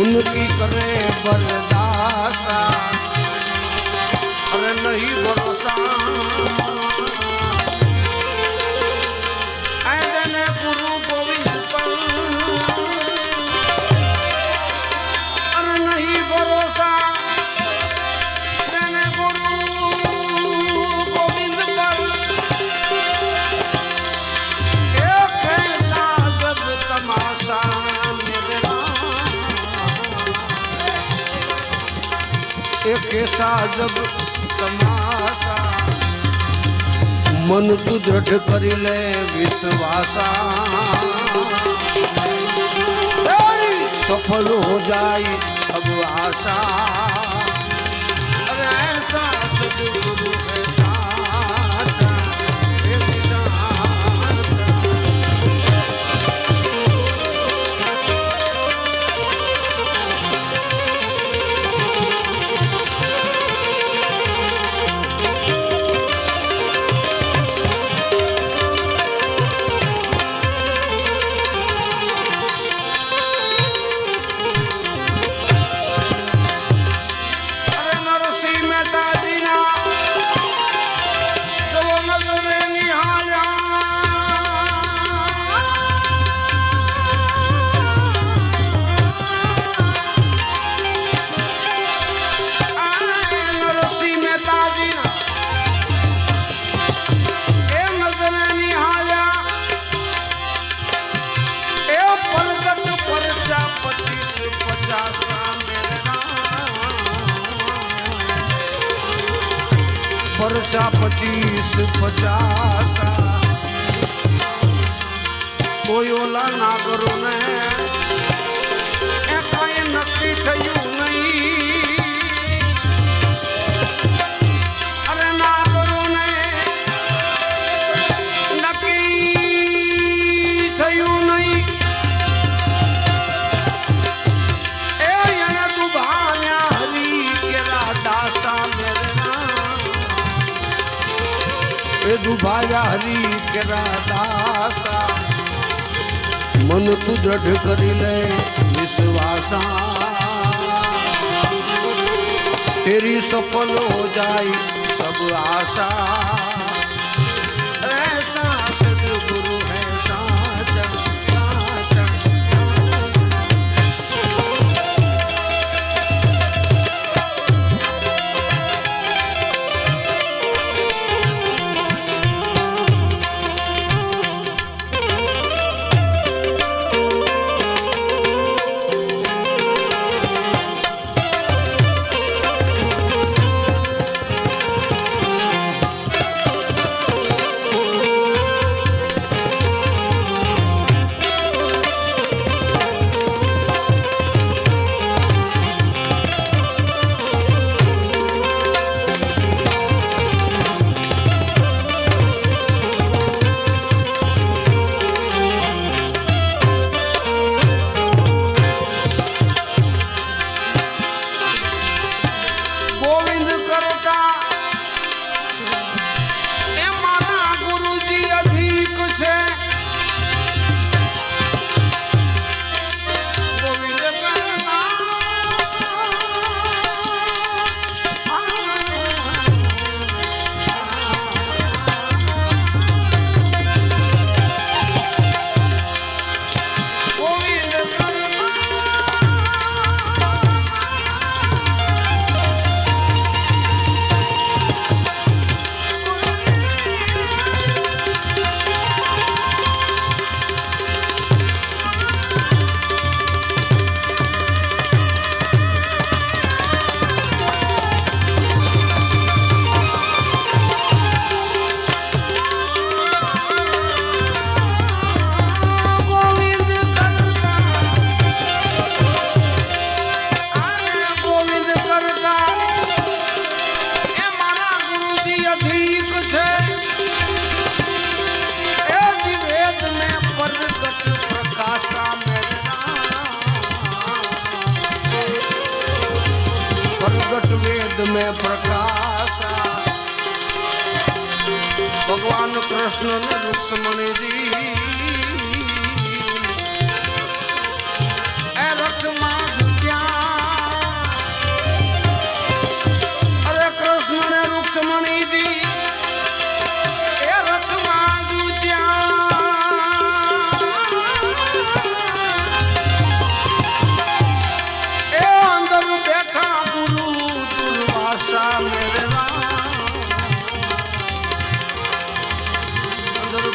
उनकी करे बरदासा अरे नहीं बरदासा જબ તમાસા મન તું દ્રઢ કરી લે વિશ્વાસા સફલ હો જાય સબ આશા અરે એસા સદગુરુ પચીસ. કોઈ ઓલા ના કરો એ દુભાવ્યા હરી કેરા દાસા મન તું દ્રઢ કરી લે વિશ્વાસા. તેરી સફલ હો જાય સબ આશા. વેદ મેં પ્રકાશ. ભગવાન કૃષ્ણ ને રુક્ષ્મણીજી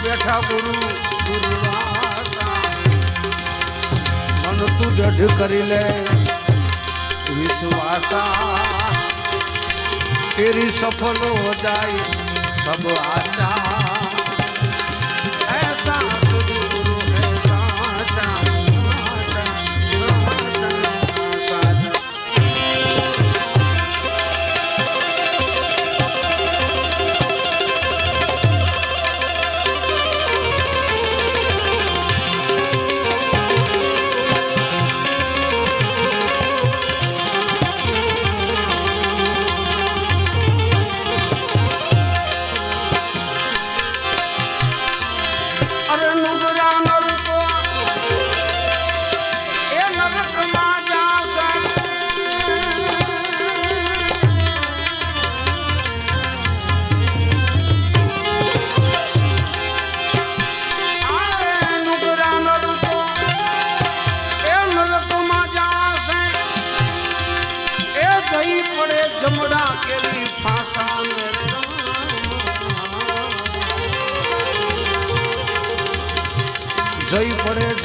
બેઠા ગુરુ મન તું દઢ કરી લે વિશ્વાસા તેરી સફલ હો જાય સબ આશા.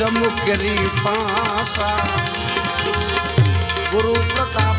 પડે જમુ કેરી પાસા ગુરુ પ્રતાપે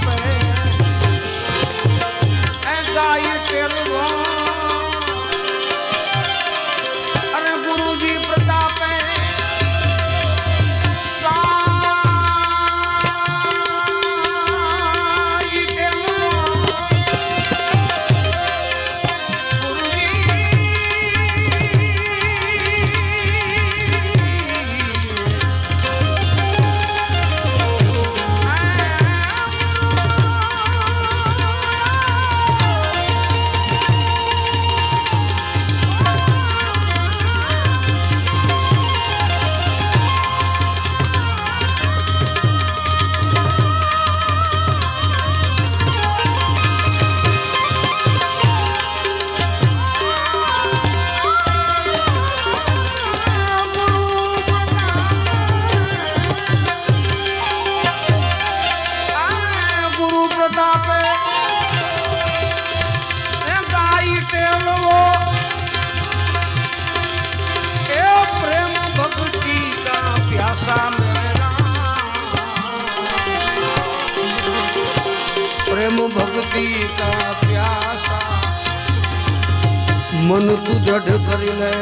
મન તું જડ કરી લે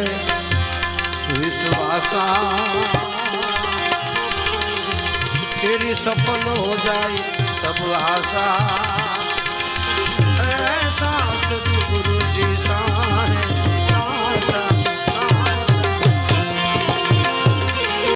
વિશ્વાસા तेरी सफल हो जाए सब आशा